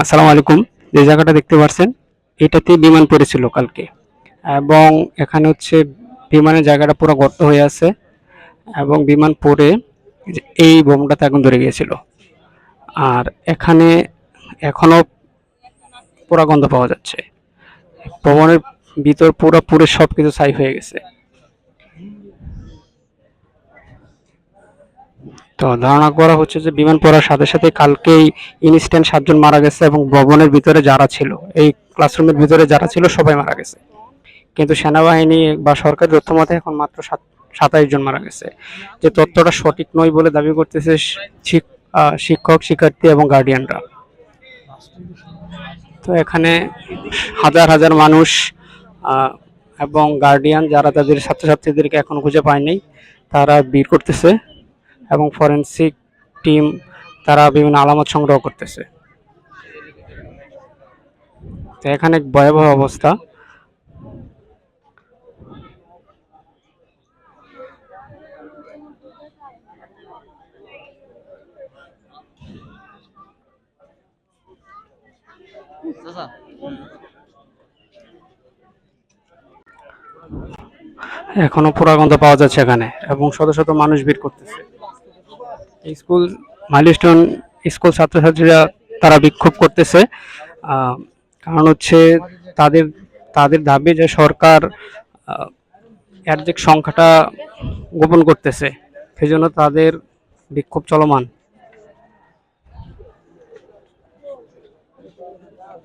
আসসালামু আলাইকুম। যে জায়গাটা দেখতে পাচ্ছেন এটাতে বিমান পড়েছিল কালকে। এবং এখানে হচ্ছে বিমানের জায়গাটা পুরো গর্ত হয়ে আছে। এবং বিমান পড়ে এই বোমটাতে আগুন ধরে গিয়েছিল। আর এখানে এখনও পুরা গন্ধ পাওয়া যাচ্ছে। ভবনের ভিতর পুরো পুরো সব কিছু ছাই হয়ে গেছে। ধারণা করা হচ্ছে যে বিমান পড়ার সাথে সাথে কালকেই ইনস্ট্যান্ট সাতজন মারা গেছে এবং ভবনের ভিতরে যারা ছিল, এই ক্লাসরুমের ভিতরে যারা ছিল সবাই মারা গেছে। কিন্তু সেনাবাহিনী বা সরকারি তথ্য মতে এখন মাত্র সাত, সাতাইশ জন মারা গেছে। যে তথ্যটা সঠিক নয় বলে দাবি করতেছে শিক- শিক্ষক, শিক্ষার্থী এবং গার্ডিয়ানরা তো এখানে হাজার হাজার মানুষ এবং গার্ডিয়ান যারা তাদের ছাত্রছাত্রীদেরকে এখন খুঁজে পায়নি, তারা ভিড় করতেছে। এবং ফরেনসিক টিম তারা বিভিন্ন আলামত সংগ্রহ করতেছে। তো এখানে ভয়াবহ অবস্থা। এখনও পুরা গন্ধ পাওয়া যাচ্ছে এখানে এবং শত শত মানুষ ভিড় করতেছে। স্কুল, মাইলস্টোন স্কুল ছাত্রছাত্রীরা তারা বিক্ষোভ করতেছে। কারণ হচ্ছে তাদের তাদের দাবি যে সরকার অ্যাডজেক্ট সংখ্যাটা গোপন করতেছে সেই জন্য তাদের বিক্ষোভ চলমান।